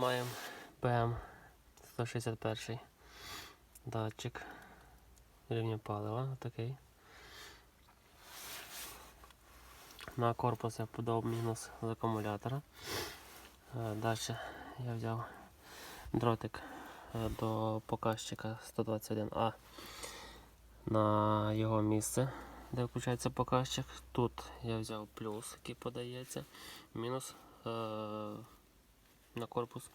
маємо БМ 161 датчик рівня палива такий. На корпусі подав мінус з акумулятора. Далі я взяв дротик е, до показчика 121А на його місце, де включається показчик. Тут я взяв плюс, який подається, мінус е, на корпус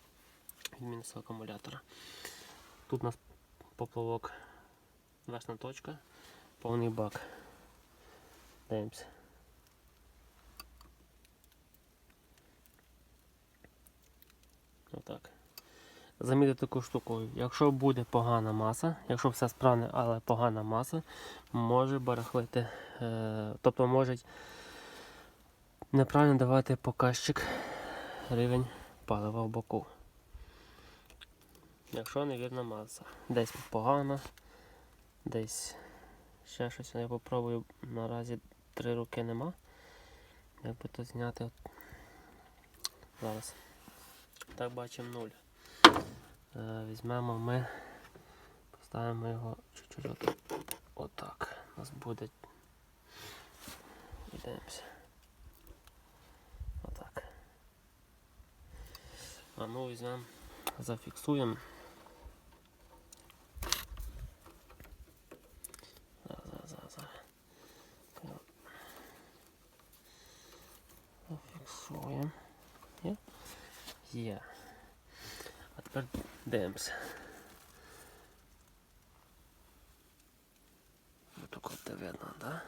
від мінус акумулятора. Тут у нас поплавок, верхня точка, повний бак. Дивимося. Отак. Замітьте таку штуку. Якщо буде погана маса, якщо все справне, але погана маса, може барахлити, е, тобто може неправильно давати показчик рівень палива в боку. Якщо невірна маса. Десь погана, десь ще щось. Я попробую наразі три руки нема. Як би то зняти от... зараз. Так бачимо нуль. Е, Візьмемо ми, поставимо його чуть-чуть отак. Отак. У нас буде. Йдемося. Отак. А ну візьмемо, зафіксуємо. Зараз, зараз, зараз, зараз. Зафіксуємо. Є? Є. А тепер дивимося. Тут видно, так? Да?